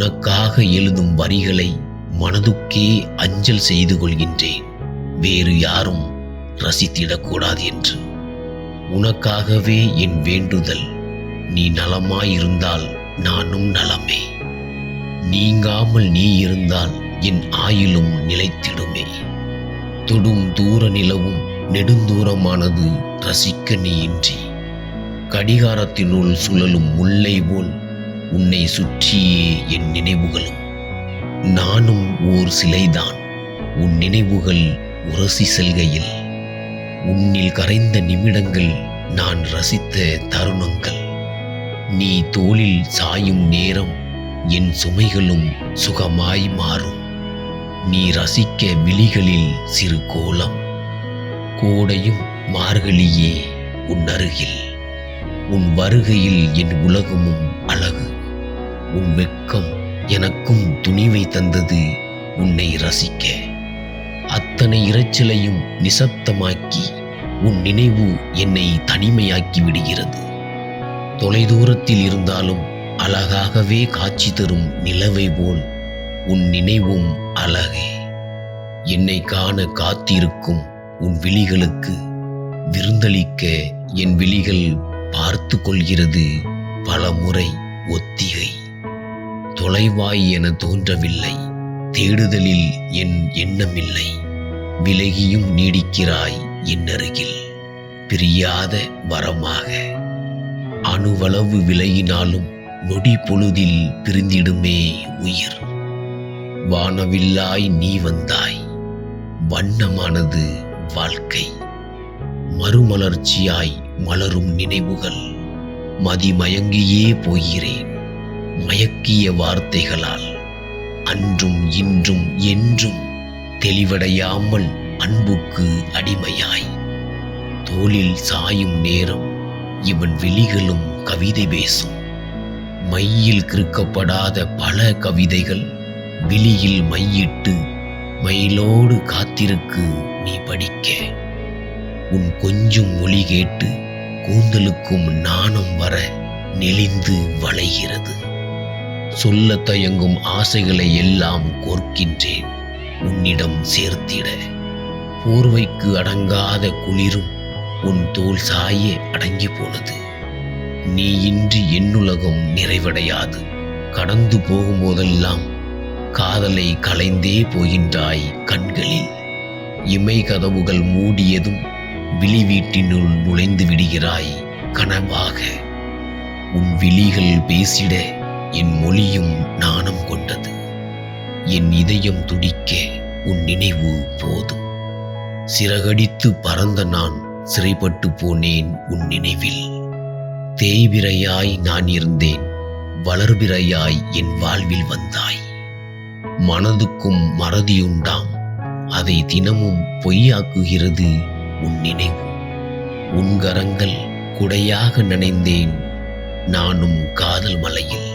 உனக்காக எழுதும் வரிகளை மனதுக்கே அஞ்சல் செய்து கொள்கின்றேன். வேறு யாரும் ரசித்திடக்கூடாது என்று. உனக்காகவே என் வேண்டுதல். நீ நலமாயிருந்தால் நானும் நலமே. நீங்காமல் நீ இருந்தால் என் ஆயிலும் நிலைத்திடுமே. தொடும் தூர நிலவும் நெடுந்தூரமானது ரசிக்க நீ இன்றி. கடிகாரத்தினுள் சுழலும் முல்லை போல் உன்னை சுற்றியே என் நினைவுகளும். நானும் ஓர் சிலைதான். உன் நினைவுகள் உரசி செல்கையில். உன்னில் கரைந்த நிமிடங்கள் நான் ரசித்த தருணங்கள். நீ தோளில் சாயும் நேரம் என் சுமைகளும் சுகமாய் மாறும். நீ ரசிக்க விழிகளில் சிறு கோலம். கோடையும் மார்கழியே உன் அருகில். உன் வருகையில் என் உலகமும் அழகு உன் வெக்கம் எனக்கும் துணிவை தந்தது உன்னை ரசிக்க. அத்தனை இரைச்சலையும் நிசப்தமாக்கி உன் நினைவு என்னை தனிமையாக்கி விடுகிறது. தொலைதூரத்தில் இருந்தாலும் அழகாகவே காட்சி தரும் நிலவை போல் உன் நினைவும் அழகே. என்னை காண காத்திருக்கும் உன் விழிகளுக்கு விருந்தளிக்க என் விழிகள் பார்த்து கொள்கிறது பல முறை ஒத்தி. தொலைவாய் என தோன்றவில்லை. தேடுதலில் என் எண்ணமில்லை. விலகியும் நீடிக்கிறாய் என் அருகில் பிரியாத வரமாக. அணுவளவு விலகினாலும் நொடி பொழுதில் பிரிந்திடுமே உயிர். வானவில்லாய் நீ வந்தாய். வண்ணமானது வாழ்க்கை. மறுமலர்ச்சியாய் மலரும் நினைவுகள். மதிமயங்கியே போகிறேன். மயக்கிய வார்த்தைகளால் அன்றும் இன்றும் என்றும் தெளிவடையாமல் அன்புக்கு அடிமையாய். தோளில் சாயும் நேரம் இவன் விழிகளும் கவிதை பேசும். மையில் கிறுக்கப்படாத பல கவிதைகள் விழியில் மையிட்டு மயிலோடு காத்திருக்கு நீ படிக்க. உன் கொஞ்சம் மொழி கேட்டு கூந்தலுக்கும் நாணம் வர நெளிந்து வளைகிறது. சொல்ல தயங்கும் ஆசைகளை எல்லாம் கோர்க்கின்றேன். உன்னிடம் சேர்த்திட. போர்வைக்கு அடங்காத குளிரும் உன் தோல் சாய அடங்கி போனது. நீ இன்றி என்னுலகம் நிறைவடையாது. கடந்து போகும்போதெல்லாம் காதலை கலைந்தே போகின்றாய் கண்களில். இமை கதவுகள் மூடியதும் விழி வீட்டினுள் நுழைந்து விடுகிறாய் கனவாக. உன் விழிகள் பேசிட என் மொழியும் நாணம் கொண்டது. என் இதயம் துடிக்க உன் நினைவு போதும். சிறகடித்து பறந்த நான் சிறைப்பட்டு போனேன் உன் நினைவில். தேய்பிரையாய் நான் இருந்தேன் வளர்பிறையாய் என் வாழ்வில் வந்தாய். மனதுக்கும் மறதியுண்டாம் அதை தினமும் பொய்யாக்குகிறது உன் நினைவு. உன் கரங்கள் குடையாக நனைந்தேன் நானும் காதல் மலையில்.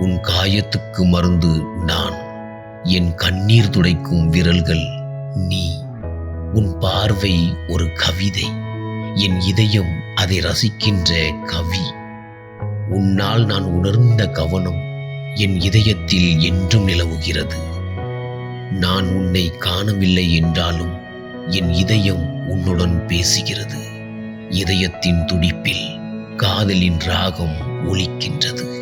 உன் காயத்துக்கு மருந்து நான். என் கண்ணீர் துடைக்கும் விரல்கள் நீ. உன் பார்வை ஒரு கவிதை. என் இதயம் அதை ரசிக்கின்ற கவி. உன்னால் நான் உணர்ந்த கவனம் என் இதயத்தில் என்றும் நிலவுகிறது. நான் உன்னை காணவில்லை என்றாலும் என் இதயம் உன்னுடன் பேசுகிறது. இதயத்தின் துடிப்பில் காதலின் ராகம் ஒலிக்கின்றது.